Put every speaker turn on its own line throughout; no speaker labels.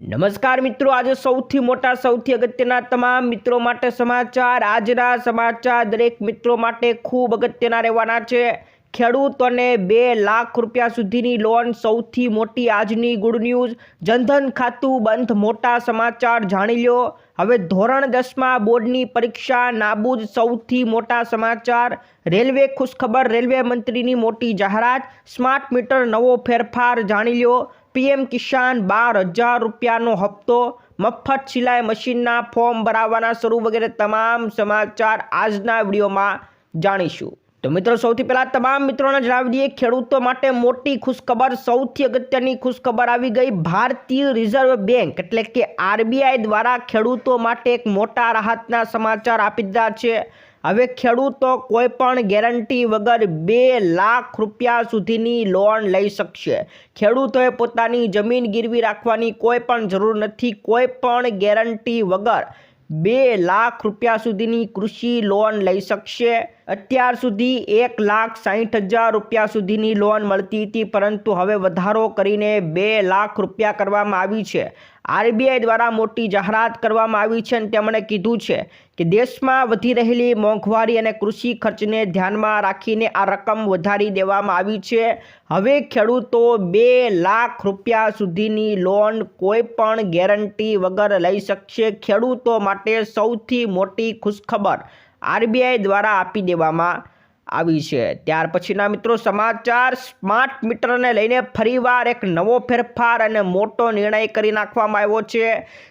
નમસ્કાર મિત્રો, આજે સૌથી મોટા, સૌથી અગત્યના તમામ મિત્રો માટે સમાચાર, આજના સમાચાર દરેક મિત્રો માટે ખૂબ અગત્યના રહેવાના છે. ખેડૂતોને બે લાખ રૂપિયા સુધીની લોન સૌથી મોટી આજની ગુડ ન્યૂઝ. જનધન ખાતું બંધ, મોટા સમાચાર જાણી લો. હવે ધોરણ દસમાં બોર્ડની પરીક્ષા, નાબૂદ સૌથી મોટા સમાચાર. રેલવે ખુશખબર, રેલવે મંત્રીની મોટી જાહેરાત. સ્માર્ટ મીટર, નવો ફેરફાર જાણી લો. પીએમ કિસાન બાર હજાર રૂપિયાનો હપ્તો, મફત સિલાઈ મશીનના ફોર્મ ભરાવવાના શરૂ વગેરે તમામ સમાચાર આજના વિડીયોમાં જાણીશું. તો મિત્રો, સૌથી પહેલાં તમામ મિત્રોને જણાવી દઈએ, ખેડૂતો માટે મોટી ખુશખબર, સૌથી અગત્યની ખુશખબર આવી ગઈ ભારતીય રિઝર્વ બેંક એટલે કે આરબીઆઈ દ્વારા ખેડૂતો માટે એક મોટા રાહતના સમાચાર આપી દીધા છે. હવે ખેડૂતો કોઈ પણ ગેરંટી વગર બે લાખ રૂપિયા સુધીની લોન લઈ શકશે. ખેડૂતોએ પોતાની જમીન ગીરવી રાખવાની કોઈ પણ જરૂર નથી. કોઈ પણ ગેરંટી વગર બે લાખ રૂપિયા સુધીની કૃષિ લોન લઈ શકશે. અત્યાર સુધી એક લાખ સાહીઠ હજાર રૂપિયા સુધીની લોન મળતી હતી, પરંતુ હવે વધારો કરીને બે લાખ રૂપિયા કરવામાં આવી છે. આરબીઆઈ દ્વારા મોટી જાહેરાત કરવામાં આવી છે અને તેમણે કીધું છે કે દેશમાં વધી રહેલી મોંઘવારી અને કૃષિ ખર્ચને ધ્યાનમાં રાખીને આ રકમ વધારી દેવામાં આવી છે. હવે ખેડૂતો બે લાખ રૂપિયા સુધીની લોન કોઈપણ ગેરંટી વગર લઈ શકશે. ખેડૂતો માટે સૌથી મોટી ખુશખબર આરબીઆઈ દ્વારા આપી દેવામાં આવી છે. ત્યાર પછીના મિત્રો સમાચાર, સ્માર્ટ મીટરને લઈને ફરીવાર એક નવો ફેરફાર અને મોટો નિર્ણય કરી નાખવામાં આવ્યો છે.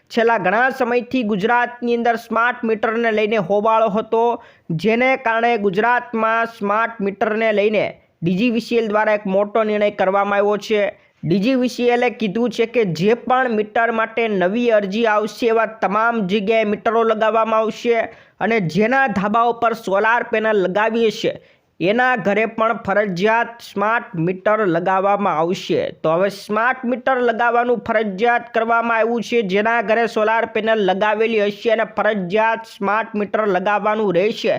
છેલ્લા ઘણા સમયથી ગુજરાતની અંદર સ્માર્ટ મીટરને લઈને હોબાળો હતો, જેને કારણે ગુજરાતમાં સ્માર્ટ મીટરને લઈને ડીજીવીસીએલ દ્વારા એક મોટો નિર્ણય કરવામાં આવ્યો છે. ડીજીવીસીએલે કીધું છે કે જે પણ મીટર માટે નવી અરજી આવશે એવા તમામ જગ્યાએ મીટરો લગાવવામાં આવશે અને જેના ધાબા ઉપર સોલાર પેનલ લગાવીએ છે એના ઘરે પણ ફરજિયાત સ્માર્ટ મીટર લગાવવામાં આવશે. તો હવે સ્માર્ટ મીટર લગાવવાનું ફરજિયાત કરવામાં આવ્યું છે, જેના ઘરે સોલાર પેનલ લગાવેલી હશે અને ફરજિયાત સ્માર્ટ મીટર લગાવવાનું રહેશે.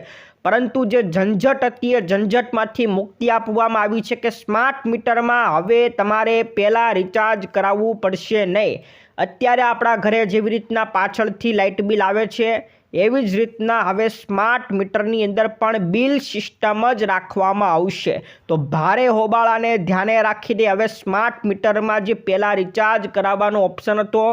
પરંતુ જે ઝંઝટ હતી એ ઝંઝટમાંથી મુક્તિ આપવામાં આવી છે કે સ્માર્ટ મીટરમાં હવે તમારે પહેલાં રિચાર્જ કરાવવું પડશે નહીં. અત્યારે આપણા ઘરે જેવી રીતના પાછળથી લાઇટ બિલ આવે છે, એવી જ રીતના હવે સ્માર્ટ મીટરની અંદર પણ બિલ સિસ્ટમ જ રાખવામાં આવશે. તો ભારે હોબાળાને ધ્યાને રાખીને હવે સ્માર્ટ મીટરમાં જે પહેલાં રિચાર્જ કરાવવાનો ઓપ્શન હતો,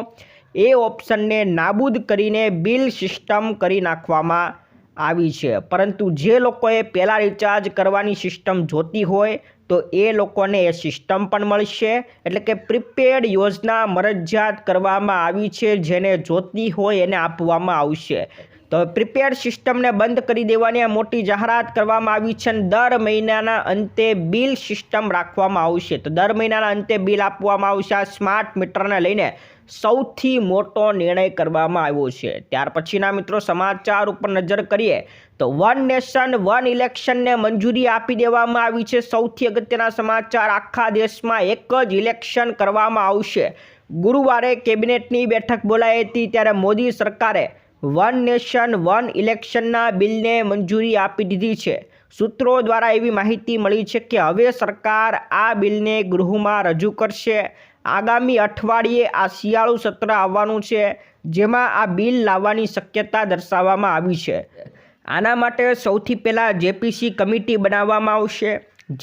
એ ઓપ્શનને નાબૂદ કરીને બિલ સિસ્ટમ કરી નાખવામાં આવી છે. પરંતુ જે લોકોએ પહેલાં રિચાર્જ કરવાની સિસ્ટમ જોતી હોય, તો એ લોકોને એ સિસ્ટમ પણ મળશે. એટલે કે પ્રીપેડ યોજના મરજિયાત કરવામાં આવી છે, જેને જોતી હોય એને આપવામાં આવશે. તો પ્રીપેડ સિસ્ટમને બંધ કરી દેવાની આ મોટી જાહેરાત કરવામાં આવી છે અને દર મહિનાના અંતે બિલ સિસ્ટમ રાખવામાં આવશે. તો દર મહિનાના અંતે બિલ આપવામાં આવશે આ સ્માર્ટ મીટરને લઈને. સૌથી મોટો નિર્ણય કરવામાં આવ્યો છે. ત્યાર પછીના મિત્રો સમાચાર ઉપર નજર કરીએ, તો વન નેશન, વન ઇલેક્શનને મંજૂરી આપી દેવામાં આવી છે. સૌથી અગત્યના સમાચાર, આખા દેશમાં એક જ ઇલેક્શન કરવામાં આવશે. ગુરુવારે કેબિનેટની બેઠક બોલાઈ હતી, ત્યારે મોદી સરકારે વન નેશન, વન ઇલેક્શનના બિલને મંજૂરી આપી દીધી છે. સૂત્રો દ્વારા એવી માહિતી મળી છે કે હવે સરકાર આ બિલને ગૃહમાં રજૂ કરશે. આગામી અઠવાડિયે આ શિયાળુ સત્ર આવવાનું છે, જેમાં આ બિલ લાવવાની શક્યતા દર્શાવવામાં આવી છે. આના માટે સૌથી પહેલાં જેપીસી કમિટી બનાવવામાં આવશે.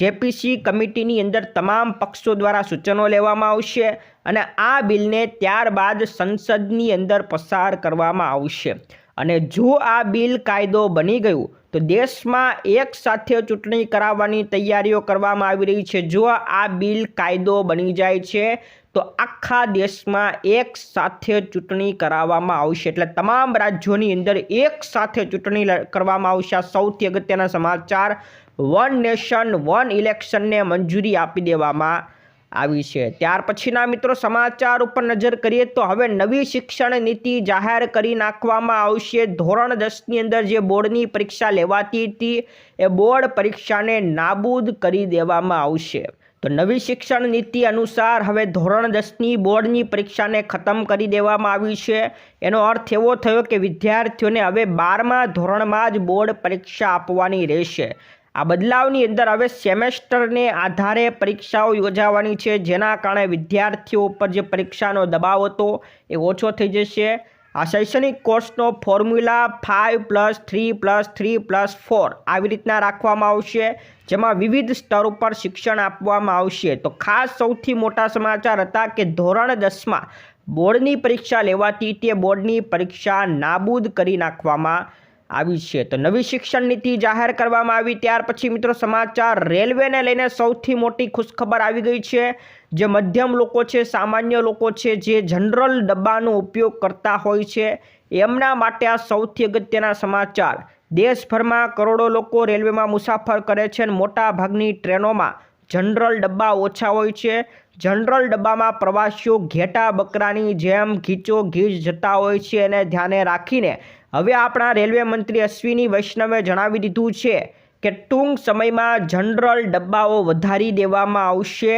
જેપીસી કમિટીની અંદર તમામ પક્ષો દ્વારા સૂચનો લેવામાં આવશે અને આ બિલને ત્યારબાદ સંસદની અંદર પસાર કરવામાં આવશે. અને જો આ બિલ કાયદો બની ગયું તો દેશમાં એક સાથે ચૂંટણી કરાવવાની તૈયારીઓ કરવામાં આવી રહી છે. જો આ બિલ કાયદો બની જાય છે. તો આખા દેશમાં એક સાથે ચૂંટણી કરાવવામાં આવશે. એટલે તમામ રાજ્યોની અંદર એક સાથે ચૂંટણી કરવામાં આવશે. આ સૌથી અગત્યના સમાચાર. વન નેશન, વન ઇલેક્શનને મંજૂરી આપી દેવામાં આવી છે. ત્યાર પછીના મિત્રો સમાચાર ઉપર નજર કરીએ તો હવે નવી શિક્ષણ નીતિ જાહેર કરી નાખવામાં આવશે. ધોરણ દસની અંદર જે બોર્ડની પરીક્ષા લેવાતી હતી, એ બોર્ડ પરીક્ષાને નાબૂદ કરી દેવામાં આવશે. તો નવી શિક્ષણ નીતિ અનુસાર હવે ધોરણ દસની બોર્ડની પરીક્ષાને ખતમ કરી દેવામાં આવી છે. એનો અર્થ એવો થયો કે વિદ્યાર્થીઓને હવે બારમા ધોરણમાં જ બોર્ડ પરીક્ષા આપવાની રહેશે. આ બદલાવની અંદર હવે સેમેસ્ટરને આધારે પરીક્ષાઓ યોજાવાની છે. જેના કારણે વિદ્યાર્થીઓ ઉપર જે પરીક્ષાનો દબાવ હતો એ ઓછો થઈ જશે. આ શૈક્ષણિક કોર્સનો formula five plus three plus three plus four આવી રીતના રાખવામાં આવશે, જેમાં વિવિધ સ્તર ઉપર શિક્ષણ આપવામાં આવશે. તો ખાસ સૌથી મોટા સમાચાર હતા કે ધોરણ દસમાં બોર્ડની પરીક્ષા લેવાતી તે બોર્ડની પરીક્ષા નાબૂદ કરી નાખવામાં આવી છે. તો નવી શિક્ષણ નીતિ જાહેર કરવામાં આવી. ત્યાર પછી મિત્રો સમાચાર, રેલવેને લઈને સૌથી મોટી ખુશખબર આવી ગઈ છે. જે મધ્યમ લોકો છે, સામાન્ય લોકો છે, જે જનરલ ડબ્બાનો ઉપયોગ કરતા હોય છે, એમના માટે આ સૌથી અગત્યના સમાચાર. દેશભરમાં કરોડો લોકો રેલવેમાં મુસાફર કરે છે અને મોટાભાગની ટ્રેનોમાં જનરલ ડબ્બા ઓછા હોય છે. જનરલ ડબ્બામાં પ્રવાસીઓ ઘેટા બકરાની જેમ ઘીચો ઘીચ જતા હોય છે એને ધ્યાને રાખીને હવે આપણા રેલવે મંત્રી અશ્વિની વૈષ્ણવે જણાવી દીધું છે કે ટૂંક સમયમાં જનરલ ડબ્બાઓ વધારી દેવામાં આવશે.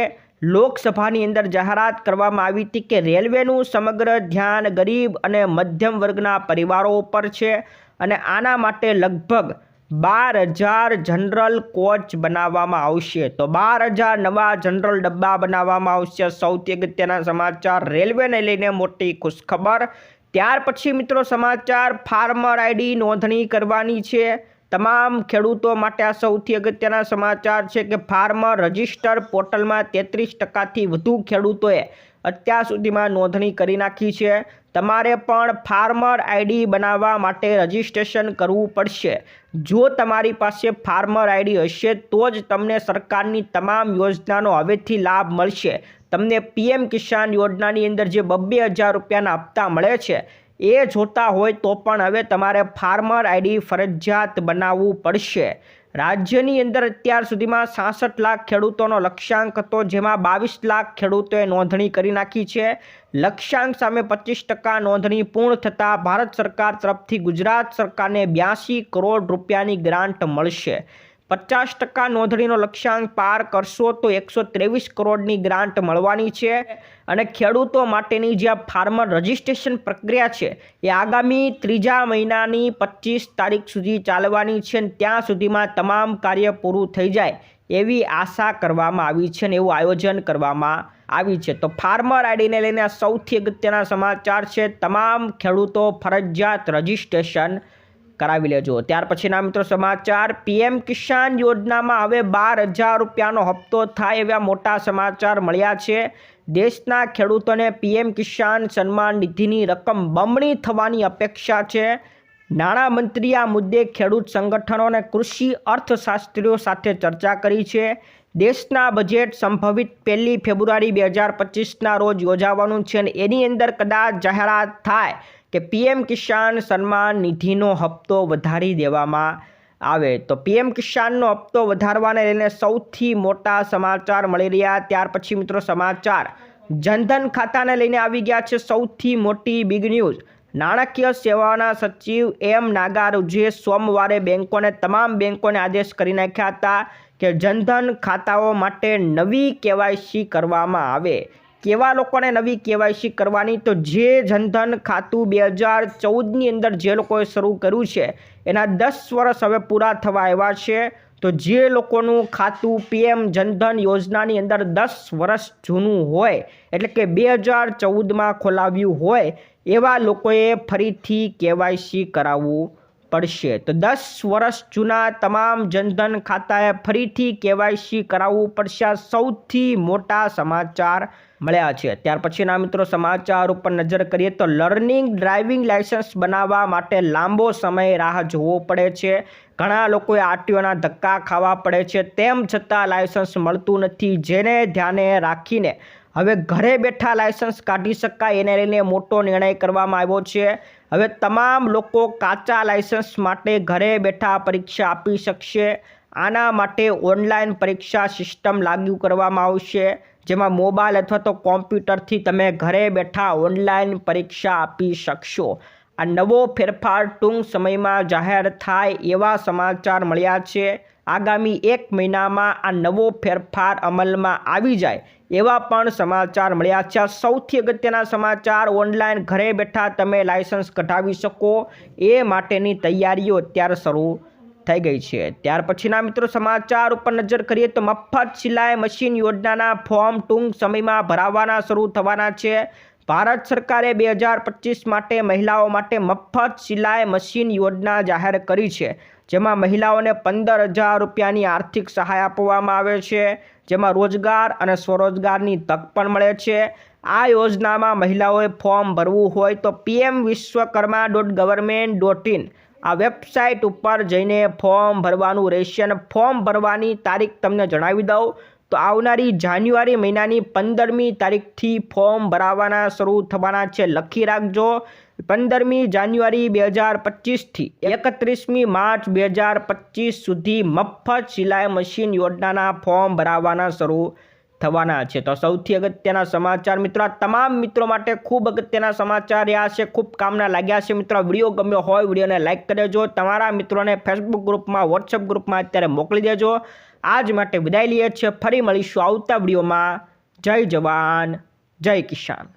લોકસભાની અંદર જાહેરાત કરવામાં આવી હતી કે રેલવેનું સમગ્ર ધ્યાન ગરીબ અને મધ્યમ વર્ગના પરિવારો ઉપર છે અને આના માટે લગભગ બાર હજાર જનરલ કોચ બનાવવામાં આવશે. તો બાર હજાર નવા જનરલ ડબ્બા બનાવવામાં આવશે. સૌથી અગત્યના સમાચાર, રેલવેને લઈને મોટી ખુશખબર. ત્યાર પછી મિત્રો સમાચાર, ફાર્મર આઈડી નોંધણી કરવાની છે. તમામ ખેડૂતો માટે આ સૌથી અગત્યના સમાચાર છે કે ફાર્મર રજિસ્ટર પોર્ટલમાં તેત્રીસ ટકાથી વધુ ખેડૂતોએ અત્યાર સુધીમાં નોંધણી કરી નાખી છે. તમારે પણ ફાર્મર આઈડી બનાવવા માટે રજિસ્ટ્રેશન કરવું પડશે. જો તમારી પાસે ફાર્મર આઈડી હશે તો જ તમને સરકારની તમામ યોજનાનો હવેથી લાભ મળશે. તમને પીએમ કિસાન યોજનાની અંદર જે બબ્બે હજાર રૂપિયાના હપ્તા મળે છે, એ જોતા હોય તો પણ હવે તમારે ફાર્મર આઈડી ફરજિયાત બનાવવું પડશે. રાજ્યની અંદર અત્યાર સુધીમાં સાસઠ લાખ ખેડૂતોનો લક્ષ્યાંક હતો, જેમાં બાવીસ લાખ ખેડૂતોએ નોંધણી કરી નાખી છે. લક્ષ્યાંક સામે પચીસ ટકા નોંધણી પૂર્ણ થતાં ભારત સરકાર તરફથી ગુજરાત સરકારને બ્યાસી કરોડ રૂપિયાની ગ્રાન્ટ મળશે. પચાસ ટકા નોંધણીનો લક્ષ્યાંક પાર કરશો તો એકસો ત્રેવીસ કરોડની ગ્રાન્ટ મળવાની છે. અને ખેડૂતો માટેની જે ફાર્મર રજિસ્ટ્રેશન પ્રક્રિયા છે, એ આગામી ત્રીજા મહિનાની પચીસ તારીખ સુધી ચાલવાની છે અને ત્યાં સુધીમાં તમામ કાર્ય પૂરું થઈ જાય એવી આશા કરવામાં આવી છે અને એવું આયોજન કરવામાં આવી છે. તો ફાર્મર આઈડીને લઈને સૌથી અગત્યના સમાચાર છે, તમામ ખેડૂતો ફરજિયાત રજિસ્ટ્રેશન કરાવી લેજો. ત્યાર પછીના મિત્રો સમાચાર, પીએમ કિસાન યોજનામાં હવે બાર હજાર રૂપિયાનો હપ્તો થાય એવા મોટા સમાચાર મળ્યા છે. દેશના ખેડૂતોને પીએમ કિસાન સન્માન નિધિની રકમ બમણી થવાની અપેક્ષા છે. નાણામંત્રીએ આ મુદ્દે ખેડૂત સંગઠનો અને કૃષિ અર્થશાસ્ત્રીઓ સાથે ચર્ચા કરી છે. દેશના બજેટ સંભવિત પહેલી ફેબ્રુઆરી બે હજાર પચીસના રોજ યોજાવાનું છે અને એની અંદર કદાચ જાહેરાત થાય કે પીએમ કિસાન સન્માન નિધિનો હપ્તો વધારી દેવામાં આવે. તો પીએમ કિસાનનો હપ્તો વધારવાને લઈને સૌથી મોટા સમાચાર મળી રહ્યા. ત્યાર પછી મિત્રો સમાચાર. જનધન ખાતાને લઈને આવી ગયા છે સૌથી મોટી બિગ ન્યૂઝ નાણાકીય સેવાના સચિવ એમ નાગારુજે સોમવારે બેંકોને, તમામ બેંકોને આદેશ કરી નાખ્યા હતા કે જનધન ખાતાઓ માટે નવી કેવાયસી કરવામાં આવે. કેવા લોકોને નવી કેવાયસી કરવાની? તો જે જનધન ખાતું બે હજાર ચૌદની અંદર જે લોકોએ શરૂ કર્યું છે, એના દસ વર્ષ હવે પૂરા થવા આવ્યા છે. તો જે લોકોનું ખાતું પીએમ જનધન યોજનાની અંદર દસ વર્ષ જૂનું હોય, એટલે કે બે હજાર ચૌદમાં ખોલાવ્યું હોય, એવા લોકોએ ફરીથી કેવાયસી કરાવવું. પડશે. તો દસ વર્ષ જૂના તમામ જનધન ખાતાએ ફરીથી કેવાયસી કરાવવું પડશે. સૌથી મોટા સમાચાર મળ્યા છે. ત્યાર પછીના મિત્રો સમાચાર ઉપર નજર કરીએ તો લર્નિંગ ડ્રાઇવિંગ લાયસન્સ બનાવવા માટે લાંબો સમય રાહ જોવો પડે છે. ઘણા લોકોએ આરટીઓના ધક્કા ખાવા પડે છે. તેમ છતાં લાયસન્સ મળતું નથી. જેને ધ્યાને રાખીને હવે ઘરે બેઠા લાયસન્સ કાઢી શકાય એને લઈને મોટો નિર્ણય કરવામાં આવ્યો છે. હવે તમામ લોકો કાચા લાયસન્સ માટે ઘરે બેઠા પરીક્ષા આપી શકશે. આના માટે ઓનલાઈન પરીક્ષા સિસ્ટમ લાગુ કરવામાં આવશે. જેમાં મોબાઈલ અથવા તો કોમ્પ્યુટરથી તમે ઘરે બેઠા ઓનલાઈન પરીક્ષા આપી શકશો. આ નવો ફેરફાર ટૂંક સમયમાં જાહેર થાય એવા સમાચાર મળ્યા છે. આગામી એક મહિનામાં આ નવો ફેરફાર અમલમાં આવી જાય એવા પણ સમાચાર મળ્યા છે. સૌથી અગત્યના સમાચાર, ઓનલાઈન ઘરે બેઠા તમે લાયસન્સ કઢાવી શકો. એ માટેની તૈયારીઓ અત્યારે શરૂ થઈ ગઈ છે. ત્યાર પછીના મિત્રો સમાચાર ઉપર નજર કરીએ તો મફત સિલાઈ મશીન યોજનાના ફોર્મ ટૂંક સમયમાં ભરાવાના શરૂ થવાના છે. ભારત સરકારે બે હજાર પચીસ માટે મહિલાઓ માટે મફત સિલાઈ મશીન યોજના જાહેર કરી છે. જેમાં મહિલાઓને પંદર હજાર રૂપિયાની આર્થિક સહાય આપવામાં આવે છે, જેમાં રોજગાર અને સ્વરોજગારની તક પણ મળે છે. આ યોજનામાં મહિલાઓએ ફોર્મ ભરવું હોય તો PM Vishwakarma dot government dot in આ વેબસાઇટ ઉપર જઈને ફોર્મ ભરવાનું રહેશે અને ફોર્મ ભરવાની તારીખ તમને જણાવી દઉં. તો આવનારી જાન્યુઆરી મહિનાની પંદરમી તારીખથી ફોર્મ ભરાવાના શરૂ થવાના છે. લખી રાખજો. પંદરમી જાન્યુઆરી બે હજાર પચીસથી એકત્રીસમી માર્ચ બે હજાર પચીસ સુધી મફત સિલાઈ મશીન યોજનાના ફોર્મ ભરાવાના શરૂ થવાના છે. તો સૌથી અગત્યના સમાચાર મિત્રો, આ તમામ મિત્રો માટે ખૂબ અગત્યના સમાચાર રહ્યા છે. ખૂબ કામના લાગ્યા છે મિત્રો. વીડિયો ગમ્યો હોય વિડીયોને લાઇક કરી તમારા મિત્રોને ફેસબુક ગ્રુપમાં વોટ્સઅપ ગ્રુપમાં અત્યારે મોકલી દેજો. આજ માટે વિદાય લઈએ છીએ. ફરી મળીશું આવતા વિડીયોમાં. જય જવાન, જય કિસાન.